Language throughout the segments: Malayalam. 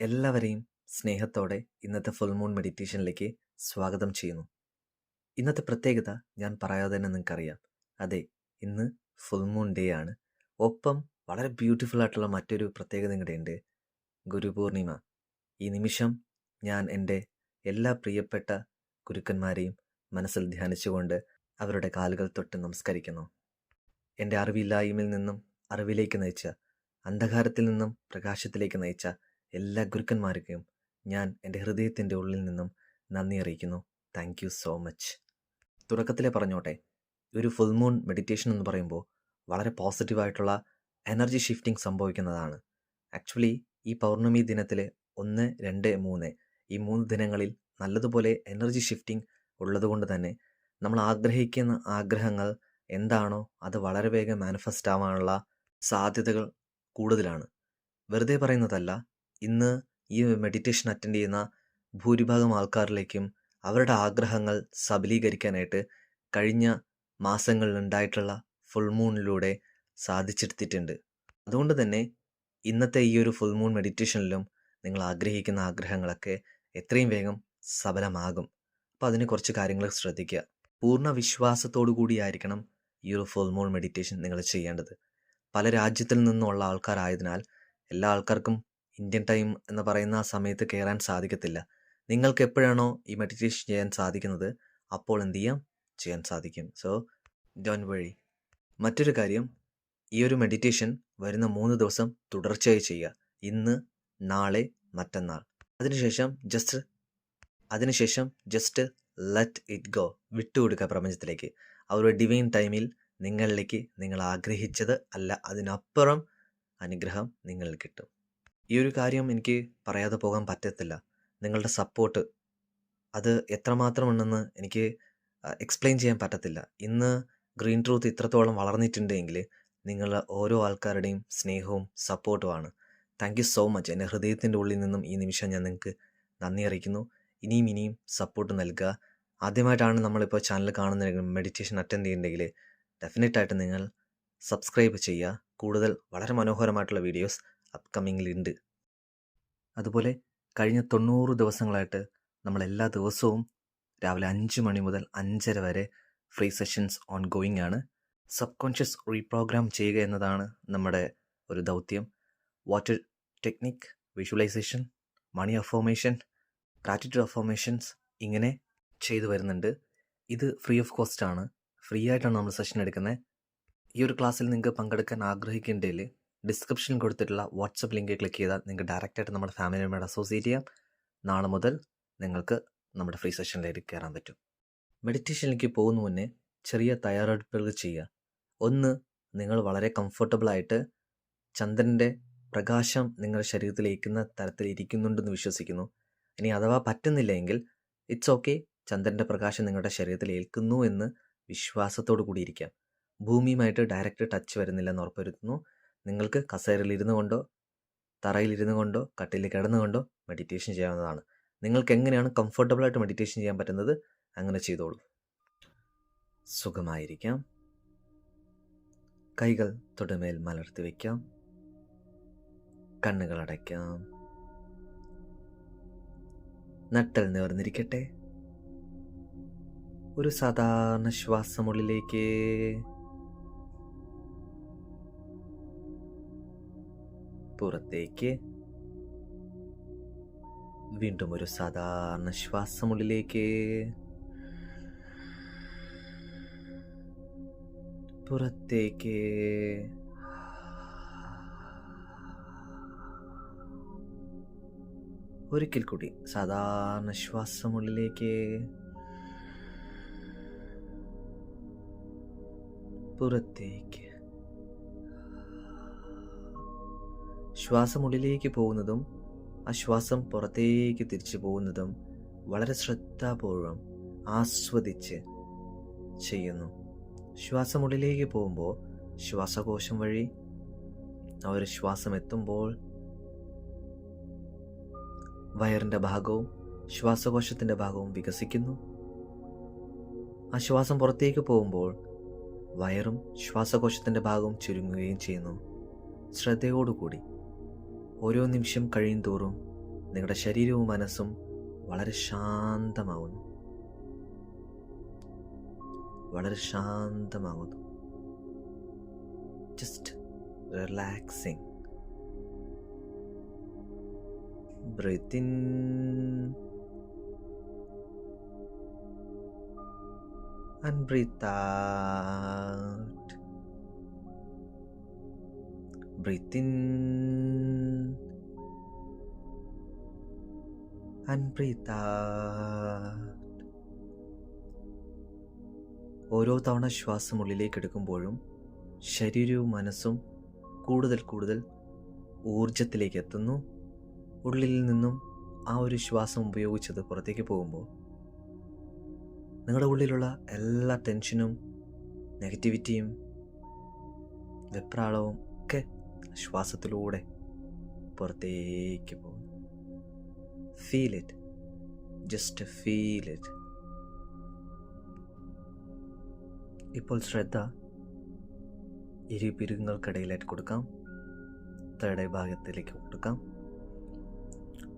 എല്ലാവരെയും സ്നേഹത്തോടെ ഇന്നത്തെ ഫുൾ മൂൺ മെഡിറ്റേഷനിലേക്ക് സ്വാഗതം ചെയ്യുന്നു. ഇന്നത്തെ പ്രത്യേകത ഞാൻ പറയാതെ തന്നെ നിങ്ങൾക്കറിയാം. അതെ ഇന്ന് ഫുൾ മൂൺ ഡേ ആണ്. ഒപ്പം വളരെ ബ്യൂട്ടിഫുൾ ആയിട്ടുള്ള മറ്റൊരു പ്രത്യേകത നിങ്ങളുടെ ഉണ്ട്. ഗുരുപൂർണിമ ഈ നിമിഷം ഞാൻ എന്റെ എല്ലാ പ്രിയപ്പെട്ട ഗുരുക്കന്മാരെയും മനസ്സിൽ ധ്യാനിച്ചുകൊണ്ട് അവരുടെ കാലുകൾ തൊട്ട് നമസ്കരിക്കുന്നു. എന്റെ അറിവില്ലായ്മയിൽ നിന്നും അറിവിലേക്ക് നയിച്ച അന്ധകാരത്തിൽ നിന്നും പ്രകാശത്തിലേക്ക് നയിച്ച എല്ലാ ഗുരുക്കന്മാർക്കും ഞാൻ എന്റെ ഹൃദയത്തിന്റെ ഉള്ളിൽ നിന്നും നന്ദി അറിയിക്കുന്നു. താങ്ക് യു സോ മച്ച് തുടക്കത്തിലെ പറഞ്ഞോട്ടെ. ഒരു ഫുൾ മൂൺ മെഡിറ്റേഷൻ എന്ന് പറയുമ്പോൾ വളരെ പോസിറ്റീവായിട്ടുള്ള എനർജി ഷിഫ്റ്റിംഗ് സംഭവിക്കുന്നതാണ്. ആക്ച്വലി ഈ പൗർണമി ദിനത്തിൽ ഒന്ന് രണ്ട് മൂന്ന് ഈ മൂന്ന് ദിനങ്ങളിൽ നല്ലതുപോലെ എനർജി ഷിഫ്റ്റിംഗ് ഉള്ളതുകൊണ്ട് തന്നെ നമ്മൾ ആഗ്രഹിക്കുന്ന ആഗ്രഹങ്ങൾ എന്താണോ അത് വളരെ വേഗം മാനിഫെസ്റ്റ് ആവാനുള്ള സാധ്യതകൾ കൂടുതലാണ്. വെറുതെ പറയുന്നതല്ല ഇന്ന് ഈ മെഡിറ്റേഷൻ അറ്റൻഡ് ചെയ്യുന്ന ഭൂരിഭാഗം ആൾക്കാരിലേക്കും അവരുടെ ആഗ്രഹങ്ങൾ സബലീകരിക്കാനായിട്ട് കഴിഞ്ഞ മാസങ്ങളിൽ ഉണ്ടായിട്ടുള്ള ഫുൾ മൂണിലൂടെ സാധിച്ചെടുത്തിട്ടുണ്ട്. അതുകൊണ്ട് തന്നെ ഇന്നത്തെ ഈ ഒരു ഫുൾ മൂൺ മെഡിറ്റേഷനിലും നിങ്ങൾ ആഗ്രഹിക്കുന്ന ആഗ്രഹങ്ങളൊക്കെ എത്രയും വേഗം സബലമാകും. അപ്പോൾ അതിന് കുറച്ച് കാര്യങ്ങൾ ശ്രദ്ധിക്കുക. പൂർണ വിശ്വാസത്തോടു കൂടിയായിരിക്കണം ഈ ഒരു ഫുൾ മൂൺ മെഡിറ്റേഷൻ നിങ്ങൾ ചെയ്യേണ്ടത്. പല രാജ്യത്തിൽ നിന്നുള്ള ആൾക്കാരായതിനാൽ എല്ലാ ആൾക്കാർക്കും ഇന്ത്യൻ ടൈം എന്ന് പറയുന്ന ആ സമയത്ത് കയറാൻ സാധിക്കത്തില്ല. നിങ്ങൾക്ക് എപ്പോഴാണോ ഈ മെഡിറ്റേഷൻ ചെയ്യാൻ സാധിക്കുന്നത് അപ്പോൾ എന്ത് ചെയ്യാം? ചെയ്യാൻ സാധിക്കും. സോ ഡോൺ വഴി മറ്റൊരു കാര്യം ഈ ഒരു മെഡിറ്റേഷൻ വരുന്ന മൂന്ന് ദിവസം തുടർച്ചയായി ചെയ്യുക. ഇന്ന് നാളെ മറ്റന്നാൾ. അതിനുശേഷം ജസ്റ്റ് അതിനുശേഷം ജസ്റ്റ് ലെറ്റ് ഇറ്റ് ഗോ വിട്ടുകൊടുക്കുക പ്രപഞ്ചത്തിലേക്ക്. അവരുടെ ഡിവൈൻ ടൈമിൽ നിങ്ങളിലേക്ക് നിങ്ങൾ ആഗ്രഹിച്ചത് അല്ല അതിനപ്പുറം അനുഗ്രഹം നിങ്ങൾക്ക് കിട്ടും. ഈ ഒരു കാര്യം എനിക്ക് പറയാതെ പോകാൻ പറ്റത്തില്ല. നിങ്ങളുടെ സപ്പോർട്ട് അത് എത്രമാത്രം ഉണ്ടെന്ന് എനിക്ക് എക്സ്പ്ലെയിൻ ചെയ്യാൻ പറ്റത്തില്ല. ഇന്ന് ഗ്രീൻ ട്രൂത്ത് ഇത്രത്തോളം വളർന്നിട്ടുണ്ടെങ്കിൽ നിങ്ങളുടെ ഓരോ ആൾക്കാരുടെയും സ്നേഹവും സപ്പോർട്ടുമാണ് താങ്ക് യു സോ മച്ച് എന്റെ ഹൃദയത്തിന്റെ ഉള്ളിൽ നിന്നും ഈ നിമിഷം ഞാൻ നിങ്ങൾക്ക് നന്ദി അറിയിക്കുന്നു. ഇനിയും ഇനിയും സപ്പോർട്ട് നൽകുക. ആദ്യമായിട്ടാണ് നമ്മളിപ്പോൾ ചാനൽ കാണുന്ന മെഡിറ്റേഷൻ അറ്റൻഡ് ചെയ്യുന്നുണ്ടെങ്കിൽ ഡെഫിനറ്റായിട്ട് നിങ്ങൾ സബ്സ്ക്രൈബ് ചെയ്യുക. കൂടുതൽ വളരെ മനോഹരമായിട്ടുള്ള വീഡിയോസ് അപ്കമിങ്ങിലുണ്ട് അതുപോലെ കഴിഞ്ഞ തൊണ്ണൂറ് ദിവസങ്ങളായിട്ട് നമ്മൾ എല്ലാ ദിവസവും രാവിലെ അഞ്ച് മണി മുതൽ അഞ്ചര വരെ ഫ്രീ സെഷൻസ് ഓൺ ഗോയിങ് ആണ്. സബ് കോൺഷ്യസ് റീപ്രോഗ്രാം ചെയ്യുക എന്നതാണ് നമ്മുടെ ഒരു ദൗത്യം. Water technique visualization money affirmation gratitude affirmations ഇങ്ങനെ ചെയ്തു വരുന്നുണ്ട്. ഇത് ഫ്രീ ഓഫ് കോസ്റ്റ് ആണ്. ഫ്രീ ആയിട്ടാണ് നമ്മൾ സെഷൻ എടുക്കുന്നത്. ഈ ഒരു ക്ലാസ്സിൽ നിങ്ങൾക്ക് പങ്കെടുക്കാൻ ആഗ്രഹിക്കേണ്ടതിൽ ഡിസ്ക്രിപ്ഷനിൽ കൊടുത്തിട്ടുള്ള വാട്സപ്പ് ലിങ്ക് ക്ലിക്ക് ചെയ്താൽ നിങ്ങൾക്ക് ഡയറക്റ്റായിട്ട് നമ്മുടെ ഫാമിലിയുമായിട്ട് അസോസിയേറ്റ് ചെയ്യാം. നാളെ മുതൽ നിങ്ങൾക്ക് നമ്മുടെ ഫ്രീ സെഷനിലേക്ക് കയറാൻ പറ്റും. മെഡിറ്റേഷനിലേക്ക് പോകുന്ന മുന്നേ ചെറിയ തയ്യാറെടുപ്പുകൾ ചെയ്യുക. ഒന്ന് നിങ്ങൾ വളരെ കംഫർട്ടബിളായിട്ട് ചന്ദ്രന്റെ പ്രകാശം നിങ്ങളുടെ ശരീരത്തിൽ ഏൽക്കുന്ന തരത്തിൽ ഇരിക്കുന്നുണ്ടെന്ന് വിശ്വസിക്കുന്നു. ഇനി അഥവാ പറ്റുന്നില്ലെങ്കിൽ ഇറ്റ്സ് ഓക്കെ ചന്ദ്രന്റെ പ്രകാശം നിങ്ങളുടെ ശരീരത്തിൽ ഏൽക്കുന്നു എന്ന് വിശ്വാസത്തോടു കൂടി ഇരിക്കാം ഭൂമിയുമായിട്ട് ഡയറക്റ്റ് ടച്ച് വരുന്നില്ലെന്ന് ഉറപ്പുവരുത്തുന്നു. നിങ്ങൾക്ക് കസേരയിൽ ഇരുന്നു കൊണ്ടോ തറയിൽ ഇരുന്നു കൊണ്ടോ കട്ടിൽ കിടന്നുകൊണ്ടോ മെഡിറ്റേഷൻ ചെയ്യാവുന്നതാണ്. നിങ്ങൾക്ക് എങ്ങനെയാണ് കംഫർട്ടബിളായിട്ട് മെഡിറ്റേഷൻ ചെയ്യാൻ പറ്റുന്നത്? അങ്ങനെ ചെയ്തോളൂ. സുഖമായിരിക്കാം. കൈകൾ തൊടുമേൽ മലർത്തി വയ്ക്കാം കണ്ണുകൾ അടയ്ക്കാം. നട്ടൽ നേർന്നിരിക്കട്ടെ ഒരു സാധാരണ ശ്വാസമുള്ളിലേക്ക് പുറത്തേക്ക് വീണ്ടും ഒരു സാധാരണ ശ്വാസമുള്ളിലേക്ക്. പുറത്തേക്ക്. ഒരിക്കൽ കൂടി സാധാരണ ശ്വാസമുള്ളിലേക്ക്. പുറത്തേക്ക്. ശ്വാസമുള്ളിലേക്ക് പോകുന്നതും ആ ശ്വാസം പുറത്തേക്ക് തിരിച്ചു പോകുന്നതും വളരെ ശ്രദ്ധാപൂർവം ആസ്വദിച്ച് ചെയ്യുന്നു. ശ്വാസം ഉള്ളിലേക്ക് പോകുമ്പോൾ ശ്വാസകോശം വഴി ആ ഒരു ശ്വാസം എത്തുമ്പോൾ വയറിന്റെ ഭാഗവും ശ്വാസകോശത്തിന്റെ ഭാഗവും വികസിക്കുന്നു. ആ ശ്വാസം പുറത്തേക്ക് പോകുമ്പോൾ വയറും ശ്വാസകോശത്തിന്റെ ഭാഗവും ചുരുങ്ങുകയും ചെയ്യുന്നു. ശ്രദ്ധയോടുകൂടി. ഓരോ നിമിഷം കഴിയും തോറും നിങ്ങളുടെ ശരീരവും മനസ്സും വളരെ ശാന്തമാകുന്നു വളരെ ശാന്തമാകുന്നു just relaxing breathe in and breathe and breathe. ഓരോ തവണ ശ്വാസം ഉള്ളിലേക്ക് എടുക്കുമ്പോഴും ശരീരവും മനസ്സും കൂടുതൽ കൂടുതൽ ഊർജത്തിലേക്ക് എത്തുന്നു ഉള്ളിൽ നിന്നും ആ ഒരു ശ്വാസം ഉപയോഗിച്ചത് പുറത്തേക്ക് പോകുമ്പോൾ നിങ്ങളുടെ ഉള്ളിലുള്ള എല്ലാ ടെൻഷനും നെഗറ്റിവിറ്റിയും വെപ്രാളവും ഒക്കെ ശ്വാസത്തിലൂടെ പുറത്തേക്ക് പോകുന്നു feel it just feel it ഇപ്പോൾ ശ്രദ്ധ ഇരു പിരുങ്ങൾക്കിടയിലായിട്ട് കൊടുക്കാം തടയ ഭാഗത്തിലേക്ക് കൊടുക്കാം.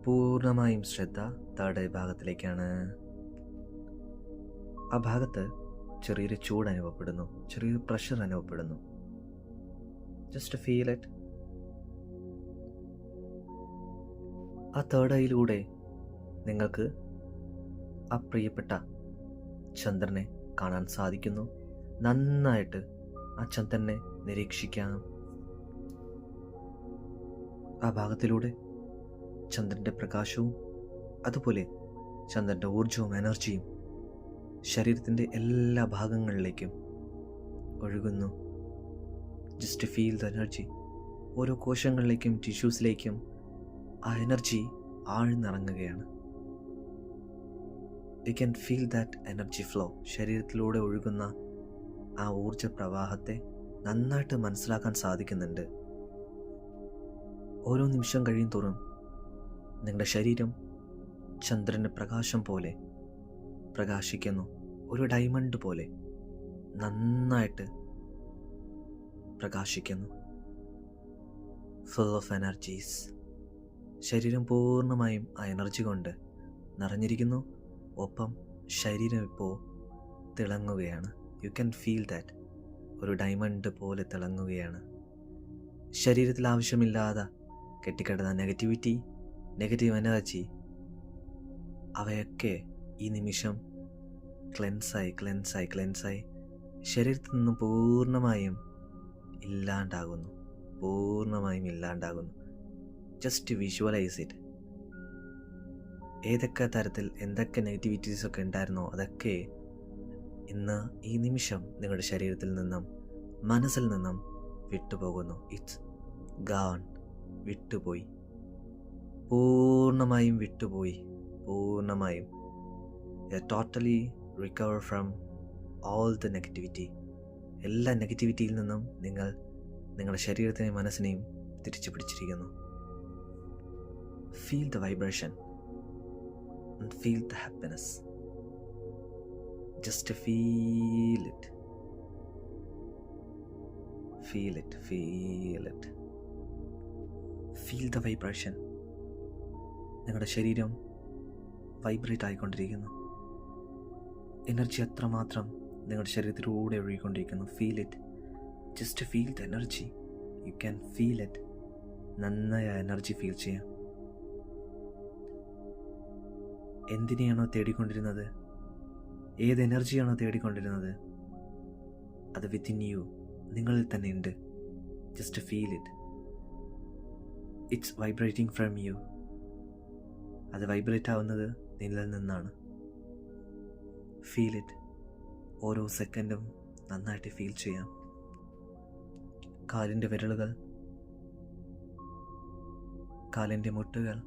പൂർണമായും ശ്രദ്ധ തടയ ഭാഗത്തിലേക്കാണ്. ആ ഭാഗത്ത് ചെറിയൊരു ചൂട് അനുഭവപ്പെടുന്നു. ചെറിയൊരു പ്രഷർ അനുഭവപ്പെടുന്നു. ജസ്റ്റ് ഫീൽ ഇറ്റ് ആ തേർഡ് ഐയിലൂടെ നിങ്ങൾക്ക് ആ പ്രിയപ്പെട്ട ചന്ദ്രനെ കാണാൻ സാധിക്കുന്നു. നന്നായിട്ട് ആ ചന്ദ്രനെ നിരീക്ഷിക്കാം. ആ ഭാഗത്തിലൂടെ ചന്ദ്രന്റെ പ്രകാശവും അതുപോലെ ചന്ദ്രന്റെ ഊർജവും എനർജിയും ശരീരത്തിന്റെ എല്ലാ ഭാഗങ്ങളിലേക്കും ഒഴുകുന്നു. ജസ്റ്റ് ഫീൽ ദ എനർജി ഓരോ കോശങ്ങളിലേക്കും ടിഷ്യൂസിലേക്കും ആ energy ആഴ്ന്നിറങ്ങുകയാണ്. We can feel that energy flow ശരീരത്തിലൂടെ ഒഴുകുന്ന ആ ഊർജ പ്രവാഹത്തെ നന്നായിട്ട് മനസ്സിലാക്കാൻ സാധിക്കുന്നുണ്ട്. ഓരോ നിമിഷം കഴിയും തോറും നിങ്ങളുടെ ശരീരം ചന്ദ്രന്റെ പ്രകാശം പോലെ പ്രകാശിക്കുന്നു. ഒരു ഡയമണ്ട് പോലെ നന്നായിട്ട് പ്രകാശിക്കുന്നു. ഫുൾ ഓഫ് എനർജീസ് ശരീരം പൂർണമായും ആ എനർജി കൊണ്ട് നിറഞ്ഞിരിക്കുന്നു. ഒപ്പം ശരീരം ഇപ്പോൾ തിളങ്ങുകയാണ്. യു ക്യാൻ ഫീൽ ദാറ്റ് ഒരു ഡയമണ്ട് പോലെ തിളങ്ങുകയാണ്. ശരീരത്തിൽ ആവശ്യമില്ലാതെ കെട്ടിക്കിടന്ന നെഗറ്റിവിറ്റി നെഗറ്റീവ് എനർജി അവയൊക്കെ ഈ നിമിഷം ക്ലെൻസായി ക്ലെൻസായി ക്ലെൻസായി ശരീരത്തിൽ നിന്നും പൂർണമായും ഇല്ലാണ്ടാകുന്നു. പൂർണമായും ഇല്ലാണ്ടാകുന്നു. ജസ്റ്റ് വിഷ്വലൈസ് ഇറ്റ് ഏതൊക്കെ തരത്തിൽ എന്തൊക്കെ നെഗറ്റിവിറ്റീസ് ഒക്കെ ഉണ്ടായിരുന്നോ അതൊക്കെ ഇന്ന് ഈ നിമിഷം നിങ്ങളുടെ ശരീരത്തിൽ നിന്നും മനസ്സിൽ നിന്നും വിട്ടുപോകുന്നു. ഇറ്റ്സ് ഗാൺ വിട്ടുപോയി. പൂർണമായും വിട്ടുപോയി. പൂർണമായും. Totally recover from all the negativity എല്ലാ നെഗറ്റിവിറ്റിയിൽ നിന്നും നിങ്ങൾ നിങ്ങളുടെ ശരീരത്തിനെയും മനസ്സിനെയും തിരിച്ചു പിടിച്ചിരിക്കുന്നു feel the vibration feel the happiness just feel it feel it feel it feel the vibration നിങ്ങളുടെ ശരീരം വൈബ്രേറ്റ് ആയിക്കൊണ്ടിരിക്കുന്നു. എനർജി അത്രമാത്രം നിങ്ങളുടെ ശരീരത്തിലൂടെ ഒഴുകിക്കൊണ്ടിരിക്കുന്നു. Feel it just feel the energy you can feel it നന്നായി എനർജി ഫീൽ ചെയ്യാം. എന്തിനെയാണോ തേടിക്കൊണ്ടിരുന്നത്? ഏത് എനർജിയാണോ തേടിക്കൊണ്ടിരുന്നത്? അത് വിത്തിൻ യു നിങ്ങളിൽ തന്നെ ഉണ്ട്. Just feel it it's vibrating from you അത് വൈബ്രേറ്റ് ആവുന്നത് നിന്നിൽ നിന്നാണ്. ഫീൽ ഇറ്റ് ഓരോ സെക്കൻഡും നന്നായിട്ട് ഫീൽ ചെയ്യാം. കാലിന്റെ വിരലുകൾ കാലിന്റെ മുട്ടുകൾ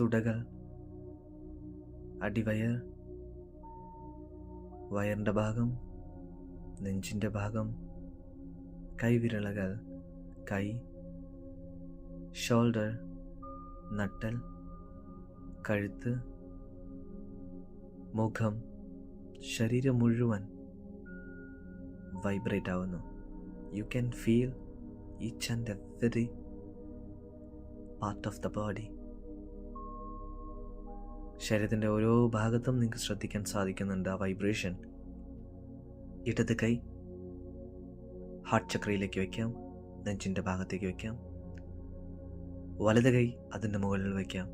തുടകൾ. അടിവയർ. വയറിന്റെ ഭാഗം നെഞ്ചിന്റെ ഭാഗം കൈവിരളകൾ കൈ ഷോൾഡർ നട്ടൽ കഴുത്ത് മുഖം ശരീരം മുഴുവൻ വൈബ്രേറ്റ് ആവുന്നു. You can feel each and every part of the body ശരീരത്തിന്റെ ഓരോ ഭാഗത്തും നിങ്ങൾക്ക് ശ്രദ്ധിക്കാൻ സാധിക്കുന്നുണ്ട് ആ വൈബ്രേഷൻ ഇടത് കൈ ഹാർട്ട് ചക്രയിലേക്ക് വയ്ക്കാം നെഞ്ചിന്റെ ഭാഗത്തേക്ക് വയ്ക്കാം വലത് കൈ അതിന്റെ മുകളിൽ വയ്ക്കാം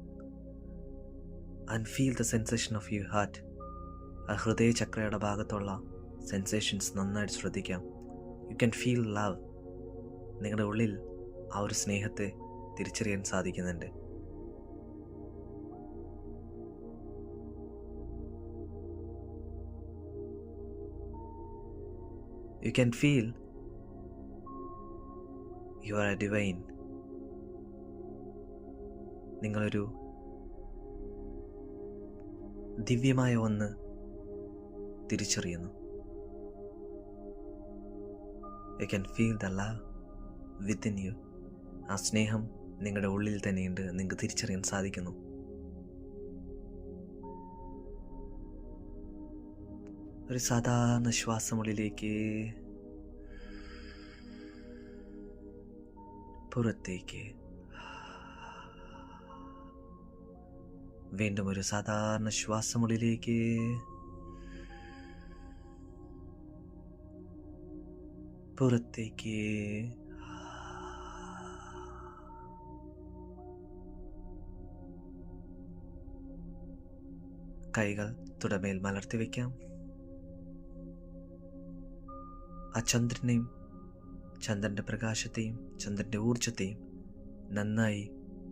and feel the sensation of you heart ആ ഹൃദയ ചക്രയുടെ ഭാഗത്തുള്ള സെൻസേഷൻസ് നന്നായിട്ട് ശ്രദ്ധിക്കാം. യു ക്യാൻ ഫീൽ ലവ് നിങ്ങളുടെ ഉള്ളിൽ ആ ഒരു സ്നേഹത്തെ തിരിച്ചറിയാൻ സാധിക്കുന്നുണ്ട്. You can feel you are a divine നിങ്ങളൊരു ദിവ്യമായ ഒന്ന് തിരിച്ചറിയുന്നു. You can feel the love within you ആ സ്നേഹം നിങ്ങളുടെ ഉള്ളിൽ തന്നെയുണ്ട് നിങ്ങൾക്ക് തിരിച്ചറിയാൻ സാധിക്കുന്നു. ഒരു സാധാരണ ശ്വാസമുള്ളിലേക്ക് പുറത്തേക്ക്. വീണ്ടും ഒരു സാധാരണ ശ്വാസമുള്ളിലേക്ക് പുറത്തേക്ക്. കൈകൾ തുടമേൽ മലർത്തി വയ്ക്കാം. ആ ചന്ദ്രനെയും ചന്ദ്രന്റെ പ്രകാശത്തെയും ചന്ദ്രന്റെ ഊർജത്തെയും നന്നായി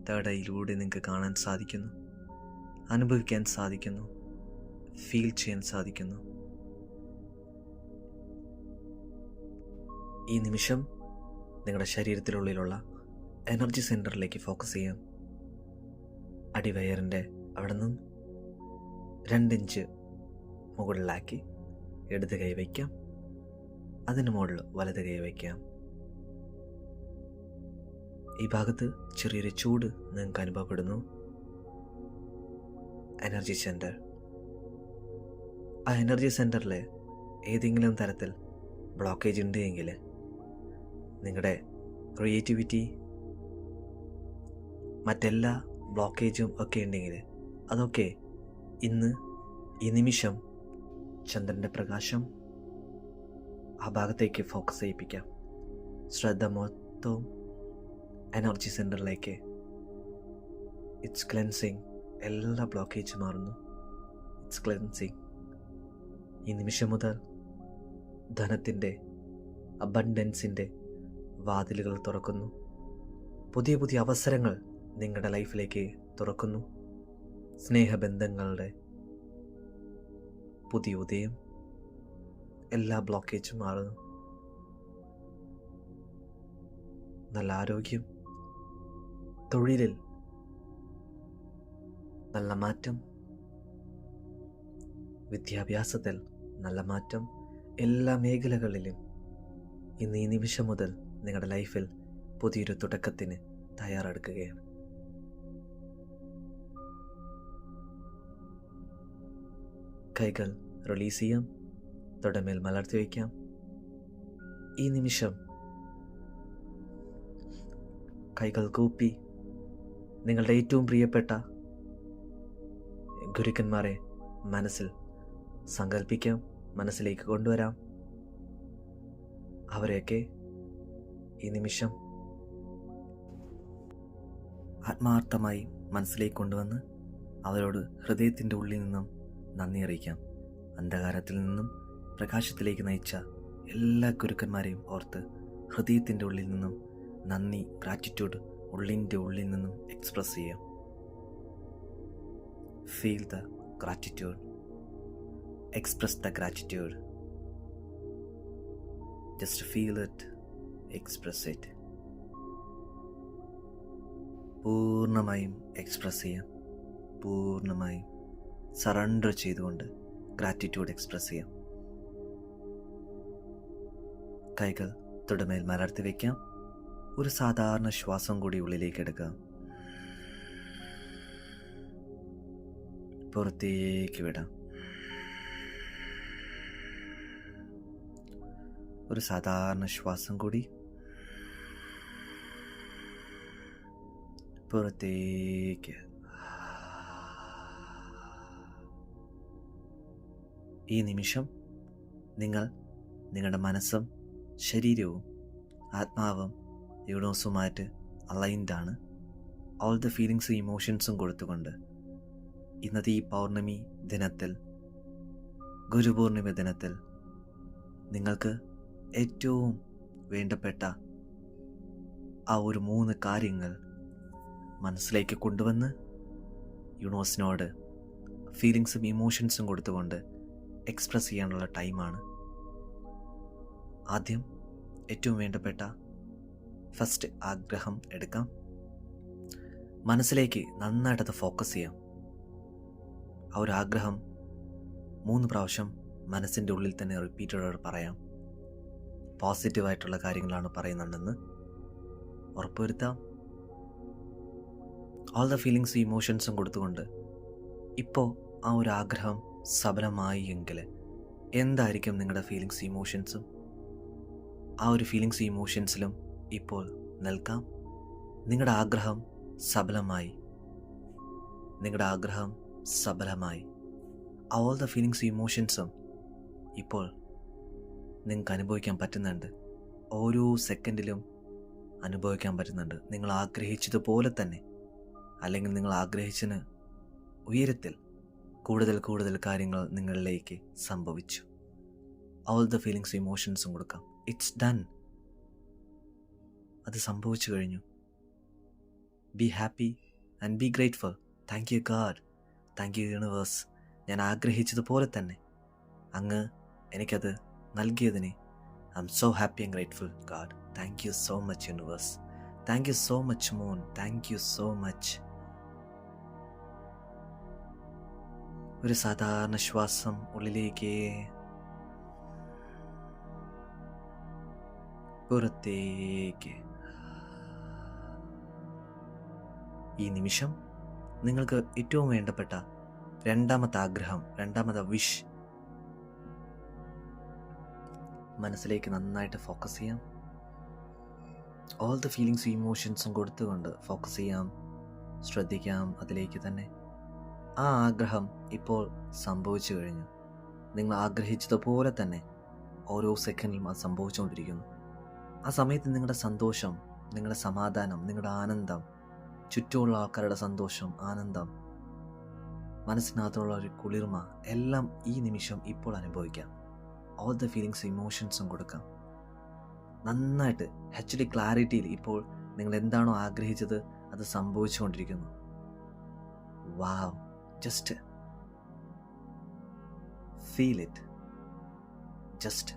തേടയിലൂടെ നിങ്ങൾക്ക് കാണാൻ സാധിക്കുന്നു. അനുഭവിക്കാൻ സാധിക്കുന്നു. ഫീൽ ചെയ്യാൻ സാധിക്കുന്നു. ഈ നിമിഷം നിങ്ങളുടെ ശരീരത്തിനുള്ളിലുള്ള എനർജി സെന്ററിലേക്ക് ഫോക്കസ് ചെയ്യാം. അടിവയറിന്റെ അവിടെ നിന്നും രണ്ടിഞ്ച് മുകളിലാക്കി ഇടത് കൈ വയ്ക്കാം. അതിന് മുകളിൽ വലത് കൈ വയ്ക്കാം. ഈ ഭാഗത്ത് ചെറിയൊരു ചൂട് നിങ്ങൾക്ക് അനുഭവപ്പെടുന്നു. എനർജി സെന്റർ ആ എനർജി സെന്ററിൽ ഏതെങ്കിലും തരത്തിൽ ബ്ലോക്കേജ് ഉണ്ട് എങ്കിൽ നിങ്ങളുടെ ക്രിയേറ്റിവിറ്റി മറ്റെല്ലാ ബ്ലോക്കേജും ഒക്കെ ഉണ്ടെങ്കിൽ അതൊക്കെ ഇന്ന് ഈ നിമിഷം ചന്ദ്രന്റെ പ്രകാശം ആ ഭാഗത്തേക്ക് ഫോക്കസ് ചെയ്യിപ്പിക്കാം. ശ്രദ്ധ മൊത്തവും എനർജി സെന്ററിലേക്ക് ഇറ്റ്സ് ക്ലെൻസിങ് എല്ലാ ബ്ലോക്കേജ് മാറുന്നു. ഇറ്റ്സ് ക്ലെൻസിങ് ഈ നിമിഷം മുതൽ ധനത്തിന്റെ അബണ്ടൻസിന്റെ വാതിലുകൾ തുറക്കുന്നു. പുതിയ പുതിയ അവസരങ്ങൾ നിങ്ങളുടെ ലൈഫിലേക്ക് തുറക്കുന്നു. സ്നേഹബന്ധങ്ങളുടെ പുതിയ ഉദയം. എല്ലാ ബ്ലോക്കേജും മാറുന്നു. നല്ല ആരോഗ്യം തൊഴിലിൽ നല്ല മാറ്റം വിദ്യാഭ്യാസത്തിൽ നല്ല മാറ്റം എല്ലാ മേഖലകളിലും ഇന്ന് ഈ നിമിഷം മുതൽ നിങ്ങളുടെ ലൈഫിൽ പുതിയൊരു തുടക്കത്തിന് തയ്യാറെടുക്കുകയാണ്. കൈകൾ റിലീസ് ചെയ്യാം. തുടമേൽ മലർത്തി വയ്ക്കാം. ഈ നിമിഷം കൈകൾ കൂപ്പി നിങ്ങളുടെ ഏറ്റവും പ്രിയപ്പെട്ട ഗുരുക്കന്മാരെ മനസ്സിൽ സങ്കല്പിക്കാം മനസ്സിലേക്ക് കൊണ്ടുവരാം. അവരെയൊക്കെ ഈ നിമിഷം ആത്മാർത്ഥമായി മനസ്സിലേക്ക് കൊണ്ടുവന്ന് അവരോട് ഹൃദയത്തിന്റെ ഉള്ളിൽ നിന്നും നന്ദി അറിയിക്കാം. അന്ധകാരത്തിൽ നിന്നും പ്രകാശത്തിലേക്ക് നയിച്ച എല്ലാ ഗുരുക്കന്മാരെയും ഓർത്ത് ഹൃദയത്തിന്റെ ഉള്ളിൽ നിന്നും നന്ദി ഗ്രാറ്റിറ്റ്യൂഡ് ഉള്ളിന്റെ ഉള്ളിൽ നിന്നും എക്സ്പ്രസ് ചെയ്യാം. Feel the gratitude express the gratitude just feel it express it പൂർണമായും എക്സ്പ്രസ് ചെയ്യാം. പൂർണമായും സറണ്ടർ ചെയ്തുകൊണ്ട് ഗ്രാറ്റിറ്റ്യൂഡ് എക്സ്പ്രസ് ചെയ്യാം. കൈകൾ തുടമേൽ മലർത്തി വയ്ക്കാം ഒരു സാധാരണ ശ്വാസം കൂടി ഉള്ളിലേക്ക് എടുക്കാം. പുറത്തേക്ക് വിടാം. ഒരു സാധാരണ ശ്വാസം കൂടി പുറത്തേക്ക്. ഈ നിമിഷം നിങ്ങൾ നിങ്ങളുടെ മനസ്സും ശരീരവും ആത്മാവും യൂണിവേഴ്സുമായിട്ട് അലൈൻഡാണ്. ഓൾ ദ ഫീലിങ്സും ഇമോഷൻസും കൊടുത്തുകൊണ്ട് ഇന്നത്തെ ഈ പൗർണമി ദിനത്തിൽ ഗുരുപൂർണിമ ദിനത്തിൽ നിങ്ങൾക്ക് ഏറ്റവും വേണ്ടപ്പെട്ട ആ ഒരു മൂന്ന് കാര്യങ്ങൾ മനസ്സിലേക്ക് കൊണ്ടുവന്ന് യൂണിവേഴ്സിനോട് ഫീലിങ്സും ഇമോഷൻസും കൊടുത്തുകൊണ്ട് എക്സ്പ്രസ് ചെയ്യാനുള്ള ടൈമാണ് ആദ്യം ഏറ്റവും വേണ്ടപ്പെട്ട ഫസ്റ്റ് ആഗ്രഹം എടുക്കാം. മനസ്സിലേക്ക് നന്നായിട്ടത് ഫോക്കസ് ചെയ്യാം. ആ ഒരു ആഗ്രഹം മൂന്ന് പ്രാവശ്യം മനസ്സിന്റെ ഉള്ളിൽ തന്നെ റിപ്പീറ്റഡോട് പറയാം. പോസിറ്റീവായിട്ടുള്ള കാര്യങ്ങളാണ് പറയുന്നുണ്ടെന്ന് ഉറപ്പുവരുത്താം. ഓൾ ദ ഫീലിങ്സും ഇമോഷൻസും കൊടുത്തുകൊണ്ട് ഇപ്പോൾ ആ ഒരു ആഗ്രഹം സഫലമായി എങ്കിൽ എന്തായിരിക്കും നിങ്ങളുടെ ഫീലിങ്സ് ഇമോഷൻസും ആ ഒരു ഫീലിങ്സ് ഇമോഷൻസിലും ഇപ്പോൾ നിൽക്കാം. നിങ്ങളുടെ ആഗ്രഹം സബലമായി. നിങ്ങളുടെ ആഗ്രഹം സഫലമായി ഓൾ ദ ഫീലിങ്സ് ഇമോഷൻസും ഇപ്പോൾ നിങ്ങൾക്ക് അനുഭവിക്കാൻ പറ്റുന്നുണ്ട്. ഓരോ സെക്കൻഡിലും അനുഭവിക്കാൻ പറ്റുന്നുണ്ട്. നിങ്ങൾ ആഗ്രഹിച്ചതുപോലെ തന്നെ അല്ലെങ്കിൽ നിങ്ങൾ ആഗ്രഹിച്ചതിന് ഉയരത്തിൽ കൂടുതൽ കൂടുതൽ കാര്യങ്ങൾ നിങ്ങളിലേക്ക് സംഭവിച്ചു. ഓൾ ദ ഫീലിങ്സ് ഇമോഷൻസും കൊടുക്കാം. ഇറ്റ്സ് ഡൺ അത് സംഭവിച്ചു കഴിഞ്ഞു. Be happy and be grateful thank you God thank you universe ഞാൻ ആഗ്രഹിച്ചതുപോലെ തന്നെ. അങ്ങ് എനിക്കത് നൽകിയതിന് I'm so happy and grateful God thank you so much universe thank you so much മോൻ താങ്ക് യു സോ മച്ച് ഒരു സാധാരണ ശ്വാസം ഉള്ളിലേക്ക് പുറത്തേക്ക്. ഈ നിമിഷം നിങ്ങൾക്ക് ഏറ്റവും വേണ്ടപ്പെട്ട രണ്ടാമത്തെ ആഗ്രഹം രണ്ടാമത്തെ വിഷ് മനസ്സിലേക്ക് നന്നായിട്ട് ഫോക്കസ് ചെയ്യാം. ഓൾ ദ ഫീലിങ്സും ഇമോഷൻസും കൊടുത്തുകൊണ്ട് ഫോക്കസ് ചെയ്യാം ശ്രദ്ധിക്കാം അതിലേക്ക് തന്നെ. ആ ആഗ്രഹം ഇപ്പോൾ സംഭവിച്ചു കഴിഞ്ഞു. നിങ്ങൾ ആഗ്രഹിച്ചതുപോലെ തന്നെ ഓരോ സെക്കൻഡിലും അത് സംഭവിച്ചുകൊണ്ടിരിക്കുന്നു. ആ സമയത്ത് നിങ്ങളുടെ സന്തോഷം നിങ്ങളുടെ സമാധാനം നിങ്ങളുടെ ആനന്ദം ചുറ്റുമുള്ള ആൾക്കാരുടെ സന്തോഷം ആനന്ദം മനസ്സിനകത്തുള്ള ഒരു കുളിർമ എല്ലാം ഈ നിമിഷം ഇപ്പോൾ അനുഭവിക്കാം. ഓൾ ദ ഫീലിങ്സ് ഇമോഷൻസും കൊടുക്കാം. നന്നായിട്ട് എച്ച് ഡി ക്ലാരിറ്റിയിൽ ഇപ്പോൾ നിങ്ങൾ എന്താണോ ആഗ്രഹിച്ചത് അത് സംഭവിച്ചുകൊണ്ടിരിക്കുന്നു. Wow just feel it just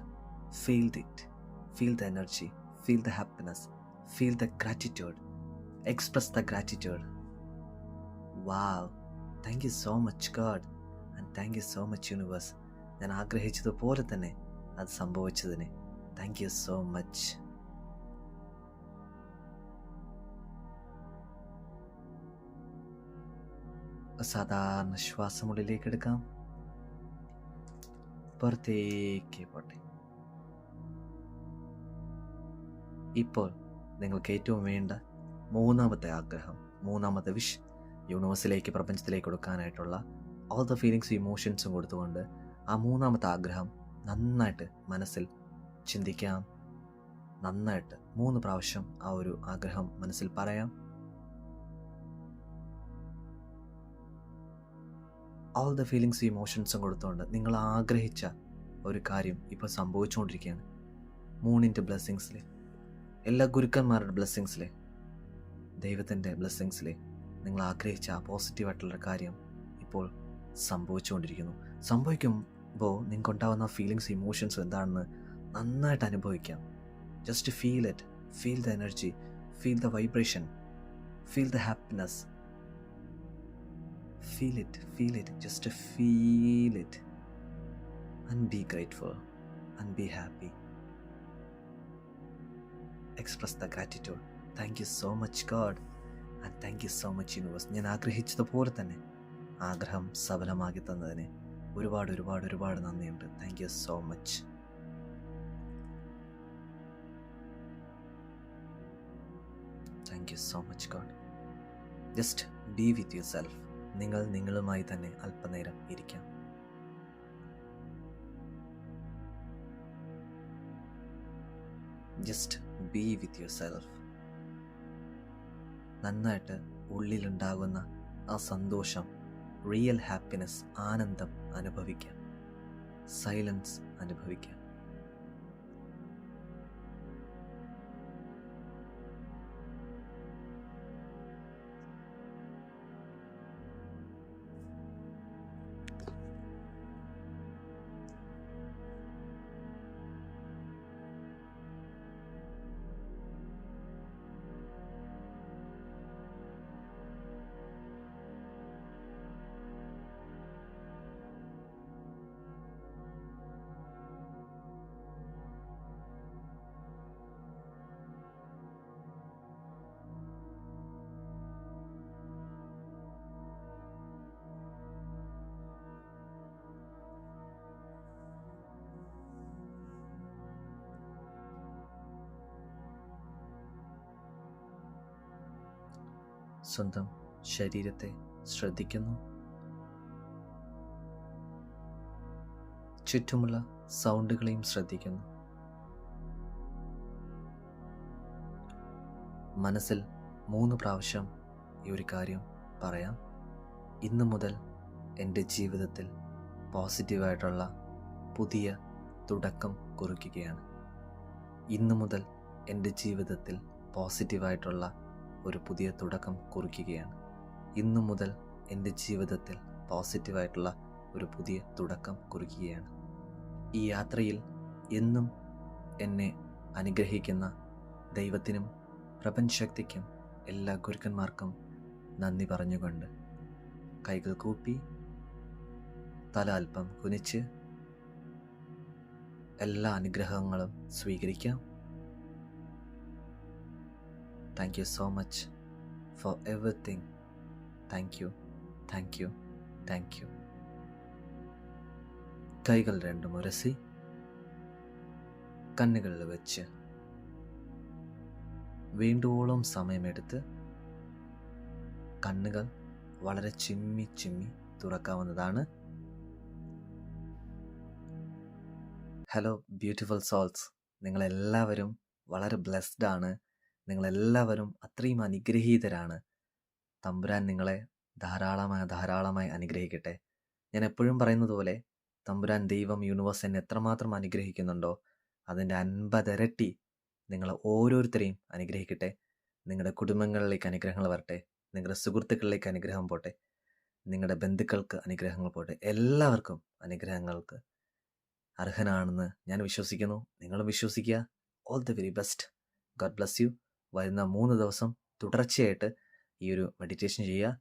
feel it feel the energy, feel the happiness, feel the gratitude, express the gratitude. Wow, thank you so much, God, and thank you so much, universe. ഞാൻ ആഗ്രഹിച്ചതുപോലെ തന്നെ അത് സംഭവിച്ചതിന് താങ്ക് യു സോ മച്ച് സാധാരണ ശ്വാസമുള്ളിലേക്ക് എടുക്കാം പുറത്തേക്ക് പോട്ടെ ഇപ്പോൾ നിങ്ങൾക്ക് ഏറ്റവും വേണ്ട മൂന്നാമത്തെ ആഗ്രഹം മൂന്നാമത്തെ വിഷ് യൂണിവേഴ്സിലേക്ക് പ്രപഞ്ചത്തിലേക്ക് കൊടുക്കാനായിട്ടുള്ള ഓൾ ദ ഫീലിങ്സും ഇമോഷൻസും കൊടുത്തുകൊണ്ട് ആ മൂന്നാമത്തെ ആഗ്രഹം നന്നായിട്ട് മനസ്സിൽ ചിന്തിക്കാം. നന്നായിട്ട് മൂന്ന് പ്രാവശ്യം ആ ഒരു ആഗ്രഹം മനസ്സിൽ പറയാം. ഓൾ ദ ഫീലിങ്സും ഇമോഷൻസും കൊടുത്തുകൊണ്ട് നിങ്ങൾ ആഗ്രഹിച്ച ഒരു കാര്യം ഇപ്പോൾ സംഭവിച്ചുകൊണ്ടിരിക്കുകയാണ്. മൂണിന്റെ ബ്ലെസ്സിങ്സിൽ എല്ലാ ഗുരുക്കന്മാരുടെ ബ്ലെസ്സിങ്സിലെ ദൈവത്തിന്റെ ബ്ലെസ്സിങ്സിലെ നിങ്ങൾ ആഗ്രഹിച്ച ആ പോസിറ്റീവായിട്ടുള്ള കാര്യം ഇപ്പോൾ സംഭവിച്ചുകൊണ്ടിരിക്കുന്നു. സംഭവിക്കുമ്പോൾ നിങ്ങൾക്ക് ഉണ്ടാകുന്ന ഫീലിങ്സ് ഇമോഷൻസ് എന്താണെന്ന് നന്നായിട്ട് അനുഭവിക്കാം. Just feel it feel the energy feel the vibration feel the happiness feel it feel it just feel it and be grateful and be happy express the gratitude thank you so much God and thank you so much universe ഞാൻ ആഗ്രഹിച്ചതുപോലെ തന്നെ ആഗ്രഹം സഫലമാക്കി തന്നതിന് ഒരുപാട് ഒരുപാട് ഒരുപാട് നന്ദിയുണ്ട്. Thank you so much thank you so much God just be with you self നിങ്ങൾ നിങ്ങളുമായി തന്നെ അല്പനേരം ഇരിക്കാം. Just be with yourself നന്നായിട്ട് ഉള്ളിലുണ്ടാകുന്ന ആ സന്തോഷം റിയൽ ഹാപ്പിനെസ് ആനന്ദം അനുഭവിക്കാം. സൈലൻസ് അനുഭവിക്കാം. സ്വന്തം ശരീരത്തെ ശ്രദ്ധിക്കുന്നു. ചുറ്റുമുള്ള സൗണ്ടുകളെയും ശ്രദ്ധിക്കുന്നു. മനസ്സിൽ മൂന്ന് പ്രാവശ്യം ഈ ഒരു കാര്യം പറയാം. ഇന്നു മുതൽ എന്റെ ജീവിതത്തിൽ പോസിറ്റീവായിട്ടുള്ള പുതിയ തുടക്കം കുറിക്കുകയാണ്. ഇന്നു മുതൽ എന്റെ ജീവിതത്തിൽ പോസിറ്റീവായിട്ടുള്ള ഒരു പുതിയ തുടക്കം കുറിക്കുകയാണ്. ഇന്നു മുതൽ എന്റെ ജീവിതത്തിൽ പോസിറ്റീവായിട്ടുള്ള ഒരു പുതിയ തുടക്കം കുറിക്കുകയാണ്. ഈ യാത്രയിൽ എന്നും എന്നെ അനുഗ്രഹിക്കുന്ന ദൈവത്തിനും പ്രപഞ്ചശക്തിക്കും എല്ലാ ഗുരുക്കന്മാർക്കും നന്ദി പറഞ്ഞുകൊണ്ട് കൈകൾ കൂപ്പി തല അല്പം കുനിച്ച് എല്ലാ അനുഗ്രഹങ്ങളും സ്വീകരിക്കാം. Thank you so much for everything thank you thank you thank you കൈകൾ രണ്ടും ഉരസി കണ്ണുകളിൽ വെച്ച് വീണ്ടുവോളം സമയമെടുത്ത് കണ്ണുകൾ വളരെ ചിമ്മി ചിമ്മി തുറക്കാവുന്നതാണ്. ഹലോ ബ്യൂട്ടിഫുൾ സോൾസ് നിങ്ങളെല്ലാവരും വളരെ ബ്ലെസ്ഡ് ആണ്. നിങ്ങളെല്ലാവരും അത്രയും അനുഗ്രഹീതരാണ്. തമ്പുരാൻ നിങ്ങളെ ധാരാളമായി ധാരാളമായി അനുഗ്രഹിക്കട്ടെ. ഞാൻ എപ്പോഴും പറയുന്നത് പോലെ തമ്പുരാൻ ദൈവം യൂണിവേഴ്സ് എന്നെ എത്രമാത്രം അനുഗ്രഹിക്കുന്നുണ്ടോ അതിന്റെ അൻപതിരട്ടി നിങ്ങളെ ഓരോരുത്തരെയും അനുഗ്രഹിക്കട്ടെ. നിങ്ങളുടെ കുടുംബങ്ങളിലേക്ക് അനുഗ്രഹങ്ങൾ വരട്ടെ. നിങ്ങളുടെ സുഹൃത്തുക്കളിലേക്ക് അനുഗ്രഹം പോട്ടെ. നിങ്ങളുടെ ബന്ധുക്കൾക്ക് അനുഗ്രഹങ്ങൾ പോട്ടെ. എല്ലാവർക്കും അനുഗ്രഹങ്ങൾക്ക് അർഹനാണെന്ന് ഞാൻ വിശ്വസിക്കുന്നു. നിങ്ങളും വിശ്വസിക്കുക. All the very best God bless you വരുന്ന മൂന്ന് ദിവസം തുടർച്ചയായിട്ട് ഈ ഒരു മെഡിറ്റേഷൻ ചെയ്യുക.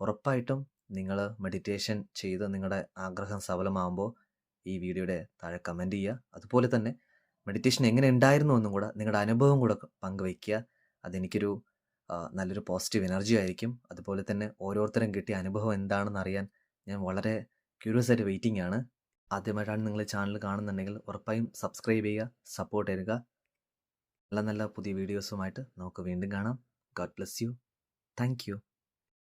ഉറപ്പായിട്ടും നിങ്ങൾ മെഡിറ്റേഷൻ ചെയ്ത് നിങ്ങളുടെ ആഗ്രഹം സഫലമാകുമ്പോൾ ഈ വീഡിയോയുടെ താഴെ കമന്റ് ചെയ്യുക. അതുപോലെ തന്നെ മെഡിറ്റേഷൻ എങ്ങനെ ഉണ്ടായിരുന്നു എന്നും കൂടെ നിങ്ങളുടെ അനുഭവം കൂടെ പങ്കുവയ്ക്കുക. അതെനിക്കൊരു നല്ലൊരു പോസിറ്റീവ് എനർജി ആയിരിക്കും. അതുപോലെ തന്നെ ഓരോരുത്തരും കിട്ടിയ അനുഭവം എന്താണെന്ന് അറിയാൻ ഞാൻ വളരെ ക്യൂരിയസ് ആയിട്ട് വെയിറ്റിംഗ് ആണ്. ആദ്യമായിട്ടാണ് നിങ്ങൾ ചാനൽ കാണുന്നുണ്ടെങ്കിൽ ഉറപ്പായും സബ്സ്ക്രൈബ് ചെയ്യുക സപ്പോർട്ട് ചെയ്യുക നല്ല നല്ല പുതിയ വീഡിയോസുമായിട്ട് നമുക്ക് വീണ്ടും കാണാം. God bless you thank you